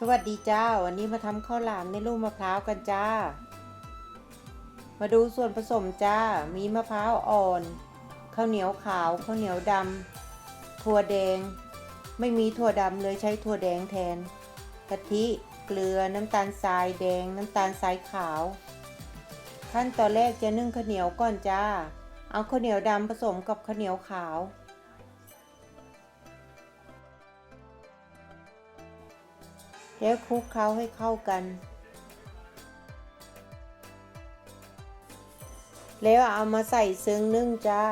สวัสดีจ้า วันนี้มาทำข้าวหลามในลูกมะพร้าวกันจ้า มาดูส่วนผสมจ้า มีมะพร้าวอ่อน ข้าวเหนียวขาว ข้าวเหนียวดำ ถั่วแดง ไม่มีถั่วดำเลยใช้ถั่วแดงแทน กะทิ เกลือ น้ำตาลทรายแดง น้ำตาลทรายขาว ขั้นตอนแรกจะนึ่งข้าวเหนียวก่อนจ้า เอาข้าวเหนียวดำผสมกับข้าวเหนียวขาว แล้วคลุกเคล้าให้เข้ากัน แล้วเอามาใส่ซึ้งนึ่งจ้า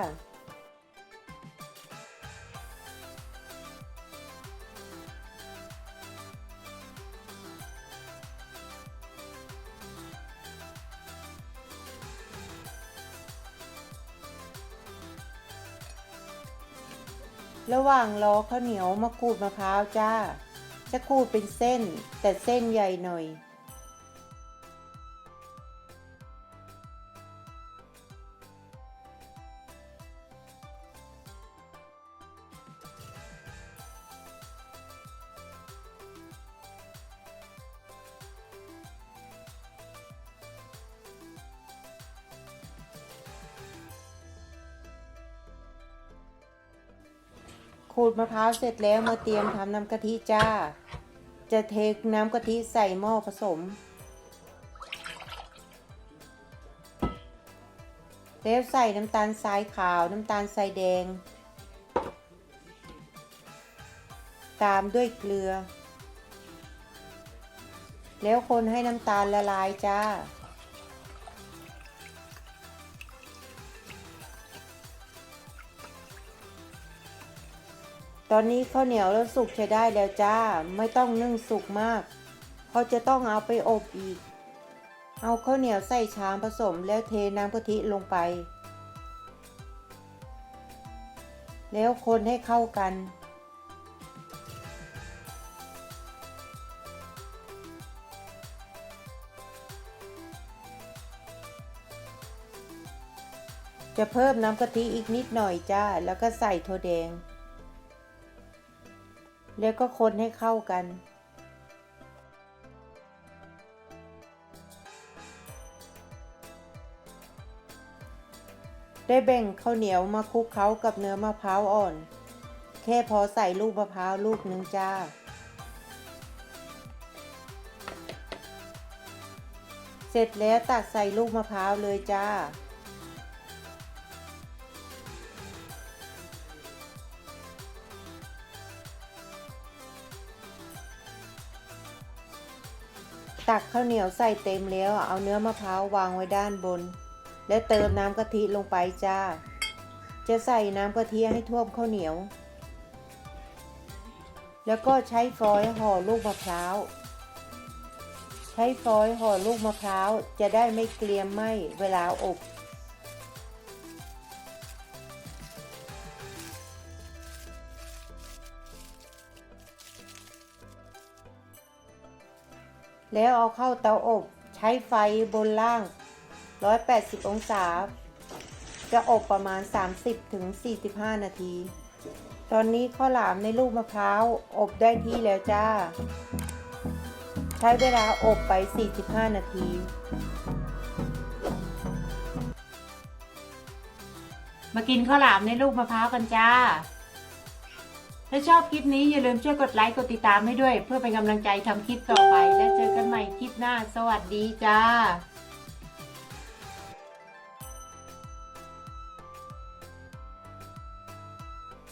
ระหว่างรอข้าวเหนียวมาขูดมะพร้าวจ้า จะขูดเป็นเส้น แต่เส้นใหญ่หน่อย ขูดมะพร้าวเสร็จแล้วมาเตรียมทำน้ำกะทิจ้า จะเทน้ำกะทิใส่หม้อผสม แล้วใส่น้ำตาลทรายขาวน้ำตาลทรายแดง ตามด้วยเกลือ แล้วคนให้น้ำตาลละลายจ้า ตอนนี้ข้าวเหนียวแล้วสุกใช้ได้แล้วจ้า ไม่ต้องนึ่งสุกมาก เพราะจะต้องเอาไปอบอีก เอาข้าวเหนียวใส่ชามผสมแล้วเทน้ำกะทิลงไป แล้วคนให้เข้ากัน จะเพิ่มน้ำกะทิอีกนิดหน่อยจ้า แล้วก็ใส่ถั่วแดง แล้วก็คนให้เข้ากัน ได้แบ่งข้าวเหนียวมาคลุกเคล้ากับเนื้อมะพร้าวอ่อน แค่พอใส่ลูกมะพร้าวลูกหนึ่งจ้าเสร็จแล้วตักใส่ลูกมะพร้าวเลยจ้า ตักข้าวเหนียวใส่เต็มแล้วเอาเนื้อมะพร้าววางไว้ด้านบน และเติมน้ำกะทิลงไปจ้า จะใส่น้ำกะทิให้ท่วมข้าวเหนียว แล้วก็ใช้ฟอยล์ห่อลูกมะพร้าวใช้ฟอยล์ห่อลูกมะพร้าวจะได้ไม่เกลียมไหมเวลาอบ แล้วเอาเข้าเตาอบใช้ไฟบนล่าง 180 องศา จะอบประมาณ 30-45ถึง45 นาที ตอนนี้ข้าวหลามในลูกมะพร้าว อบได้ที่แล้วจ้า ใช้เวลาอบไป 45 นาทีมากินข้าวหลามในลูกมะพร้าวกันจ้า ถ้าชอบคลิปนี้อย่าลืมช่วยกดไลค์กดติดตามให้ด้วย เพื่อเป็นกำลังใจทำคลิปต่อไป และเจอกันใหม่คลิปหน้า สวัสดีจ้า